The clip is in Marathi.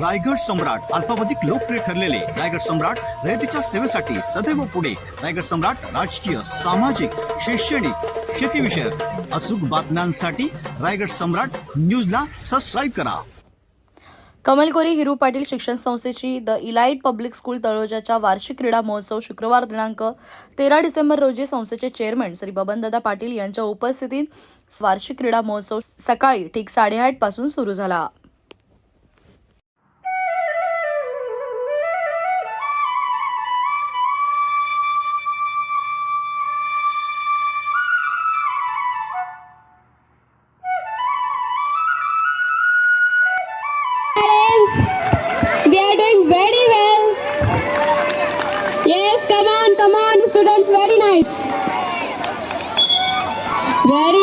रायगड सम्राट अल्पावधिक लोकप्रिय ठरलेले रायगड सम्राट रयतेच्या सेवेसाठी सदैव पुढे. रायगड सम्राट राजकीय सामाजिक शैक्षणिक शेतीविषयक अचूक बातम्यांसाठी रायगड सम्राट न्यूजला सबस्क्राईब करा. कमलकोरी हिरू पाटील शिक्षण संस्थेची द इलाइट पब्लिक स्कूल तळोजाच्या वार्षिक क्रीडा महोत्सव शुक्रवार दिनांक तेरा डिसेंबर रोजी संस्थेचे चेअरमन श्री बबनदादा पाटील यांच्या उपस्थितीत वार्षिक क्रीडा महोत्सव सकाळी ठीक साडेआठपासून सुरू झाला. Yes, come on, come on, students, very nice. Very